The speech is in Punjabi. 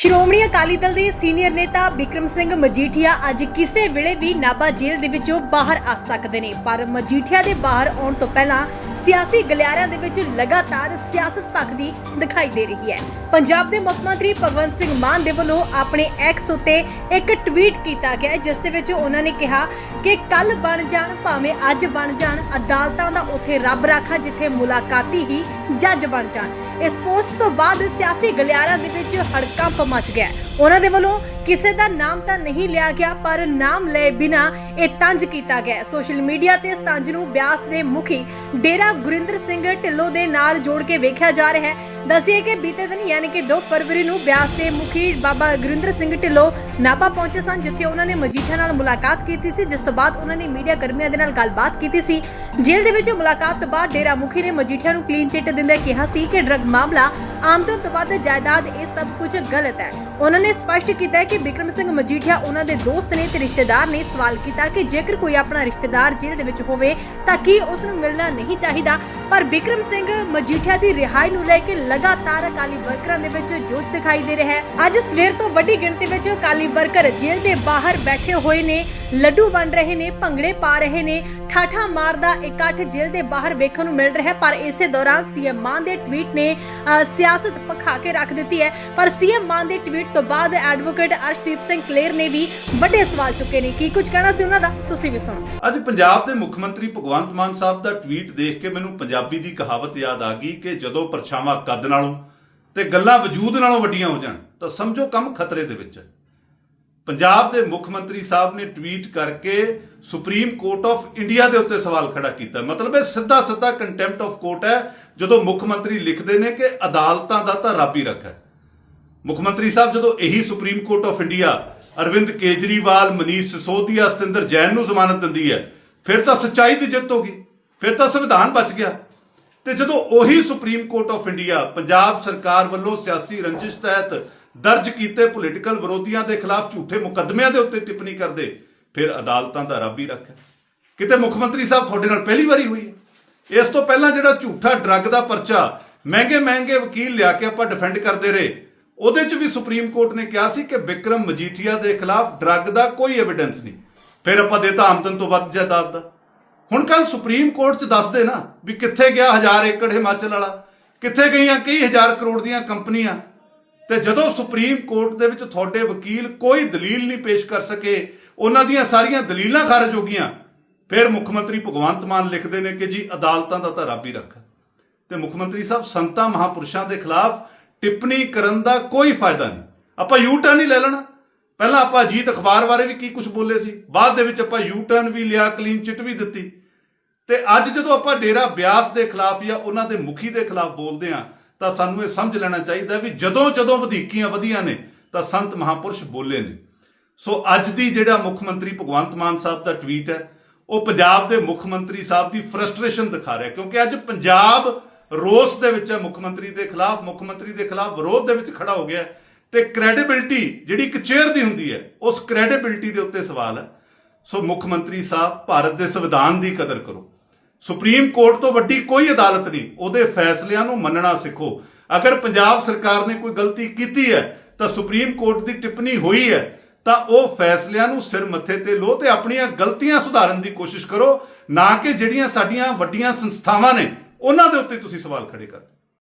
ਸ਼੍ਰੋਮਣੀ ਅਕਾਲੀ ਦਲ ਦੇ ਸੀਨੀਅਰ ਨੇਤਾ ਬਿਕਰਮ ਸਿੰਘ ਮਜੀਠੀਆ ਅੱਜ ਕਿਸੇ ਵੇਲੇ ਵੀ ਨਾਭਾ ਜੇਲ੍ਹ ਦੇ ਵਿੱਚੋਂ ਬਾਹਰ ਆ ਸਕਦੇ ਨੇ। ਪਰ ਮਜੀਠੀਆ ਦੇ ਬਾਹਰ ਆਉਣ ਤੋਂ ਪਹਿਲਾਂ ਸਿਆਸੀ ਗਲਿਆਰਿਆਂ ਦੇ ਵਿੱਚ ਲਗਾਤਾਰ ਸਿਆਸਤ ਭਖਦੀ ਦਿਖਾਈ ਦੇ ਰਹੀ ਹੈ। ਪੰਜਾਬ ਦੇ ਮੁੱਖ ਮੰਤਰੀ ਭਗਵੰਤ ਸਿੰਘ ਮਾਨ ਦੇ ਵੱਲੋਂ ਆਪਣੇ ਐਕਸ ਉੱਤੇ ਇੱਕ ਟਵੀਟ ਕੀਤਾ ਗਿਆ ਜਿਸ ਦੇ ਵਿੱਚ ਉਹਨਾਂ ਨੇ ਕਿਹਾ ਕਿ ਕੱਲ ਬਣ ਜਾਣ ਭਾਵੇਂ ਅੱਜ ਬਣ ਜਾਣ, ਅਦਾਲਤਾਂ ਦਾ ਉੱਥੇ ਰੱਬ ਰਾਖਾ ਜਿੱਥੇ ਮੁਲਾਕਾਤੀ ਹੀ ਜੱਜ ਬਣ ਜਾਣ। ਇਸ ਪੋਸਟ ਤੋਂ ਬਾਅਦ ਸਿਆਸੀ ਗਲਿਆਰਿਆਂ ਦੇ ਵਿੱਚ ਹੜਕੰਪ ਮਚ ਗਿਆ ਉਹਨਾਂ ਦੇ ਵੱਲੋਂ ਕਿਸੇ ਦਾ ਨਾਮ ਤਾਂ ਨਹੀਂ ਲਿਆ ਗਿਆ, ਪਰ ਨਾਮ ਲਏ ਬਿਨਾ ਇਹ ਤੰਜ ਕੀਤਾ ਗਿਆ ਸੋਸ਼ਲ ਮੀਡੀਆ ਤੇ ਇਸ ਤੰਜ ਨੂੰ ਬਿਆਸ ਦੇ ਮੁਖੀ ਡੇਰਾ ਗੁਰਿੰਦਰ ਸਿੰਘ ਢਿੱਲੋਂ ਦੇ ਨਾਲ ਜੋੜ ਕੇ ਵੇਖਿਆ ਜਾ ਰਿਹਾ ਹੈ। ਦੱਸਿਏ ਕਿ ਬੀਤੇ ਦਿਨ ਯਾਨੀ ਕਿ 2 ਫਰਵਰੀ ਨੂੰ ਬਿਆਸ ਦੇ ਮੁਖੀ ਬਾਬਾ ਗੁਰਿੰਦਰ ਸਿੰਘ ਢਿੱਲੋਂ ਨਾਭਾ ਪਹੁੰਚੇ ਸਨ, ਜਿੱਥੇ ਉਹਨਾਂ ਨੇ ਮਜੀਠਾ ਨਾਲ ਮੁਲਾਕਾਤ ਕੀਤੀ ਸੀ, ਜਿਸ ਤੋਂ ਬਾਅਦ ਉਹਨਾਂ ਨੇ ਮੀਡੀਆ ਕਰਮੀਆਂ ਦੇ ਨਾਲ ਗੱਲਬਾਤ ਕੀਤੀ ਸੀ। ਜੇਲ੍ਹ ਦੇ ਵਿੱਚ ਮੁਲਾਕਾਤ ਤੋਂ ਬਾਅਦ ਡੇਰਾ ਮੁਖੀ ਨੇ ਮਜੀਠੀਆ ਨੂੰ ਕਲੀਨ ਚਿੱਟ ਦਿੰਦਿਆਂ ਕਿਹਾ ਸੀ ਕਿ ਡਰੱਗ ਮਾਮਲਾ ਆਮਦਨ ਤੋਂ ਵੱਧ ਜਾਇਦਾਦ ਇਹ ਸਭ ਕੁਝ ਗਲਤ ਹੈ। ਉਹਨਾਂ ਨੇ ਸਪਸ਼ਟ ਕੀਤਾ ਕਿ ਬਿਕਰਮ ਸਿੰਘ ਮਜੀਠੀਆ ਉਹਨਾਂ ਦੇ ਦੋਸਤ ਨੇ ਤੇ ਰਿਸ਼ਤੇਦਾਰ ਨੇ ਸਵਾਲ ਕੀਤਾ ਕਿ ਜੇਕਰ ਕੋਈ ਆਪਣਾ ਰਿਸ਼ਤੇਦਾਰ ਜੇਲ੍ਹ ਦੇ ਵਿੱਚ ਹੋਵੇ ਤਾਂ ਕੀ ਉਸ ਨੂੰ ਮਿਲਣਾ ਨਹੀਂ ਚਾਹੀਦਾ। ਪਰ ਬਿਕਰਮ ਸਿੰਘ ਮਜੀਠੀਆ ਦੀ ਰਿਹਾਈ ਨੂੰ ਲੈ ਕੇ ਲਗਾਤਾਰ ਅਕਾਲੀ ਵਰਕਰਾਂ ਦੇ ਵਿੱਚ ਜੋਸ਼ ਦਿਖਾਈ ਦੇ ਰਿਹਾ ਹੈ। ਅੱਜ ਸਵੇਰ ਤੋਂ ਵੱਡੀ ਗਿਣਤੀ ਵਿੱਚ ਅਕਾਲੀ ਵਰਕਰ ਜੇਲ੍ਹ ਦੇ ਬਾਹਰ ਬੈਠੇ ਹੋਏ ਨੇ, ਲੱਡੂ ਬਣ ਰਹੇ ਨੇ, ਭੰਗੜੇ ਪਾ ਰਹੇ ਨੇ, ਠਾਠਾ ਮਾਰਦਾ ਇਕੱਠ ਜੇਲ੍ਹ ਦੇ ਬਾਹਰ ਵੇਖਣ ਨੂੰ ਮਿਲ ਰਿਹਾ ਪਰ ਇਸੇ ਦੌਰਾਨ ਸੀਐਮ ਮਾਨ ਦੇ ਟਵੀਟ ਨੇ ਸਿਆਸਤ ਪਖਾ ਕੇ ਰੱਖ ਦਿੱਤੀ ਹੈ। ਪਰ ਸੀਐਮ ਮਾਨ ਦੇ ਟਵੀਟ ਤੋਂ ਬਾਅਦ ਐਡਵੋਕੇਟ ਅਰਸ਼ਦੀਪ ਸਿੰਘ ਕਲੇਰ ਨੇ ਵੀ ਵੱਡੇ ਸਵਾਲ ਚੁੱਕੇ ਨੇ। ਕੀ ਕੁਝ ਕਹਿਣਾ ਸੀ ਉਹਨਾਂ ਦਾ? ਤੁਸੀਂ ਵੀ ਸੁਣੋ। ਅੱਜ ਪੰਜਾਬ ਦੇ ਮੁੱਖ ਮੰਤਰੀ ਭਗਵੰਤ ਮਾਨ ਸਾਹਿਬ ਦਾ ਟਵੀਟ ਦੇਖ ਕੇ ਮੈਨੂੰ ਪੰਜਾਬੀ ਦੀ ਕਹਾਵਤ ਯਾਦ ਆ ਗਈ ਕਿ ਜਦੋਂ ਪਰਛਾਵਾਂ ਕੱਦ ਨਾਲੋਂ ਤੇ ਗੱਲਾਂ ਵਜੂਦ ਨਾਲੋਂ ਵੱਡੀਆਂ ਹੋ ਜਾਣ, ਤਾਂ ਸਮਝੋ ਕੰਮ ਖਤਰੇ ਦੇ ਵਿੱਚ ਹੈ। ਪੰਜਾਬ ਦੇ ਮੁੱਖ ਮੰਤਰੀ ਸਾਹਿਬ ਨੇ ਟਵੀਟ ਕਰਕੇ ਸੁਪਰੀਮ ਕੋਰਟ ਆਫ ਇੰਡੀਆ ਦੇ ਉੱਤੇ ਸਵਾਲ ਖੜਾ ਕੀਤਾ। ਮਤਲਬ ਇਹ ਸਿੱਧਾ ਸਿੱਧਾ ਕੰਟੈਂਪਟ ਆਫ ਕੋਰਟ ਹੈ। ਜਦੋਂ ਮੁੱਖ ਮੰਤਰੀ ਲਿਖਦੇ ਨੇ ਕਿ ਅਦਾਲਤਾਂ ਦਾ ਤਾਂ ਰੱਬ ਹੀ ਰੱਖਾ ਮੁੱਖ ਮੰਤਰੀ ਸਾਹਿਬ, ਜਦੋਂ ਇਹੀ supreme court of India Arvind Kejriwal, Manish Sisodia, Satinder Jain ਨੂੰ ਜ਼ਮਾਨਤ ਦਿੰਦੀ ਹੈ, ਫਿਰ ਤਾਂ ਸੱਚਾਈ ਦੀ ਜਿੱਤ ਹੋ ਗਈ, ਫਿਰ ਤਾਂ ਸੰਵਿਧਾਨ ਬਚ ਗਿਆ। ਤੇ ਜਦੋਂ ਉਹੀ supreme court of India Punjab ਸਰਕਾਰ ਵੱਲੋਂ ਸਿਆਸੀ ਰੰਜਿਸ਼ ਤਹਿਤ ਦਰਜ ਕੀਤੇ ਪੋਲੀਟੀਕਲ ਵਿਰੋਧੀਆਂ ਦੇ ਖਿਲਾਫ ਝੂਠੇ ਮੁਕੱਦਮਿਆਂ ਦੇ ਉੱਤੇ ਟਿੱਪਣੀ ਕਰਦੇ, ਫਿਰ ਅਦਾਲਤਾਂ ਦਾ ਰੱਬ ਹੀ ਰੱਖਿਆ। ਕਿਤੇ ਮੁੱਖ ਮੰਤਰੀ ਸਾਹਿਬ ਤੁਹਾਡੇ ਨਾਲ ਪਹਿਲੀ ਵਾਰੀ ਹੋਈ ਹੈ? ਇਸ ਤੋਂ ਪਹਿਲਾਂ ਜਿਹੜਾ ਝੂਠਾ ਡਰੱਗ ਦਾ ਪਰਚਾ ਮਹਿੰਗੇ ਮਹਿੰਗੇ ਵਕੀਲ ਲਿਆ ਕੇ ਆਪਾਂ ਡਿਫੈਂਡ ਕਰਦੇ ਰਹੇ, ਉਹਦੇ 'ਚ ਵੀ ਸੁਪਰੀਮ ਕੋਰਟ ਨੇ ਕਿਹਾ ਸੀ ਕਿ ਵਿਕਰਮ ਮਜੀਠੀਆ ਦੇ ਖਿਲਾਫ ਡਰੱਗ ਦਾ ਕੋਈ ਐਵੀਡੈਂਸ ਨਹੀਂ। ਫਿਰ ਆਪਾਂ ਦੇਤਾ ਆਮਦਨ ਤੋਂ ਵੱਧ ਜਾਇਦਾਦ ਦਾ। ਹੁਣ ਕੱਲ ਸੁਪਰੀਮ ਕੋਰਟ 'ਚ ਦੱਸਦੇ ਨਾ ਵੀ ਕਿੱਥੇ ਗਿਆ ਹਜ਼ਾਰ ਏਕੜ ਹਿਮਾਚਲ ਵਾਲਾ, ਕਿੱਥੇ ਗਈਆਂ ਕਈ ਹਜ਼ਾਰ ਕਰੋੜ ਦੀਆਂ ਕੰਪਨੀਆਂ। ਤੇ ਜਦੋਂ ਸੁਪਰੀਮ ਕੋਰਟ ਦੇ ਵਿੱਚ ਤੁਹਾਡੇ ਵਕੀਲ ਕੋਈ ਦਲੀਲ ਨਹੀਂ ਪੇਸ਼ ਕਰ ਸਕੇ, ਉਹਨਾਂ ਦੀਆਂ ਸਾਰੀਆਂ ਦਲੀਲਾਂ ਖਾਰਜ ਹੋ ਗਈਆਂ। ਫਿਰ ਮੁੱਖ ਮੰਤਰੀ ਭਗਵੰਤ ਮਾਨ ਲਿਖਦੇ ਨੇ ਕਿ ਜੀ ਅਦਾਲਤਾਂ ਦਾ ਤਾਂ ਰੱਬ ਹੀ ਰੱਖਾ। ਤੇ ਮੁੱਖ ਮੰਤਰੀ ਸਾਹਿਬ, ਸੰਤਾਂ, ਮਹਾਪੁਰਸ਼ਾਂ ਦੇ ਖਿਲਾਫ ਟਿੱਪਣੀ ਕਰਨ ਦਾ ਕੋਈ ਫਾਇਦਾ ਨਹੀਂ। ਆਪਾਂ ਯੂ ਟਰਨ ਹੀ ਲੈ ਲੈਣਾ। ਪਹਿਲਾਂ ਆਪਾਂ ਅਜੀਤ ਅਖਬਾਰ ਬਾਰੇ ਵੀ ਕੀ ਕੁਝ ਬੋਲੇ ਸੀ। ਬਾਅਦ ਦੇ ਵਿੱਚ ਆਪਾਂ ਯੂ ਟਰਨ ਵੀ ਲਿਆ, ਕਲੀਨ ਚਿੱਟ ਵੀ ਦਿੱਤੀ। ਤੇ ਅੱਜ ਜਦੋਂ ਆਪਾਂ ਡੇਰਾ ਬਿਆਸ ਦੇ ਖਿਲਾਫ ਜਾਂ ਉਹਨਾਂ ਦੇ ਮੁਖੀ ਦੇ ਖਿਲਾਫ ਬੋਲਦੇ ਆ ਤਾਂ ਸਾਨੂੰ ਇਹ ਸਮਝ ਲੈਣਾ ਚਾਹੀਦਾ ਵੀ ਜਦੋਂ ਜਦੋਂ ਵਧੀਕੀਆਂ ਵਧੀਆਂ ਨੇ, ਤਾਂ ਸੰਤ ਮਹਾਪੁਰਸ਼ ਬੋਲੇ ਨੇ। ਸੋ ਅੱਜ ਦੀ ਜਿਹੜਾ ਮੁੱਖ ਮੰਤਰੀ ਭਗਵੰਤ ਮਾਨ ਸਾਹਿਬ ਦਾ ਟਵੀਟ ਹੈ ਉਹ ਪੰਜਾਬ ਦੇ ਮੁੱਖ ਮੰਤਰੀ ਸਾਹਿਬ ਦੀ ਫਰਸਟ੍ਰੇਸ਼ਨ ਦਿਖਾ ਰਿਹਾ, ਕਿਉਂਕਿ ਅੱਜ ਪੰਜਾਬ ਰੋਸ ਦੇ ਵਿੱਚ ਹੈ, ਮੁੱਖ ਮੰਤਰੀ ਦੇ ਖਿਲਾਫ, ਮੁੱਖ ਮੰਤਰੀ ਦੇ ਖਿਲਾਫ ਵਿਰੋਧ ਦੇ ਵਿੱਚ ਖੜਾ ਹੋ ਗਿਆ ਹੈ। ਤੇ ਕ੍ਰੈਡੀਬਿਲਟੀ ਜਿਹੜੀ ਇੱਕ ਚੇਅਰ ਦੀ ਹੁੰਦੀ ਹੈ, ਉਸ ਕ੍ਰੈਡੀਬਿਲਟੀ ਦੇ ਉੱਤੇ ਸਵਾਲ ਹੈ। ਸੋ ਮੁੱਖ ਮੰਤਰੀ ਸਾਹਿਬ, ਭਾਰਤ ਦੇ ਸੰਵਿਧਾਨ ਦੀ ਕਦਰ ਕਰੋ। ਸੁਪਰੀਮ ਕੋਰਟ ਤੋਂ ਵੱਡੀ ਕੋਈ ਅਦਾਲਤ ਨਹੀਂ, ਉਹਦੇ ਫੈਸਲਿਆਂ ਨੂੰ ਮੰਨਣਾ ਸਿੱਖੋ। ਅਗਰ ਪੰਜਾਬ ਸਰਕਾਰ ਨੇ ਕੋਈ ਗਲਤੀ ਕੀਤੀ ਹੈ, ਤਾਂ ਸੁਪਰੀਮ ਕੋਰਟ ਦੀ ਟਿੱਪਣੀ ਹੋਈ ਹੈ। ਤਾਂ ਉਹ ਫੈਸਲਿਆਂ ਨੂੰ ਸਿਰ ਮੱਥੇ ਤੇ ਲੋ ਤੇ ਆਪਣੀਆਂ ਗਲਤੀਆਂ ਸੁਧਾਰਨ ਦੀ ਕੋਸ਼ਿਸ਼ ਕਰੋ, ਨਾ ਕਿ ਜਿਹੜੀਆਂ ਸਾਡੀਆਂ ਵੱਡੀਆਂ ਸੰਸਥਾਵਾਂ ਨੇ, ਉਹਨਾਂ ਦੇ ਉੱਤੇ ਤੁਸੀਂ ਸਵਾਲ ਖੜੇ ਕਰਦੇ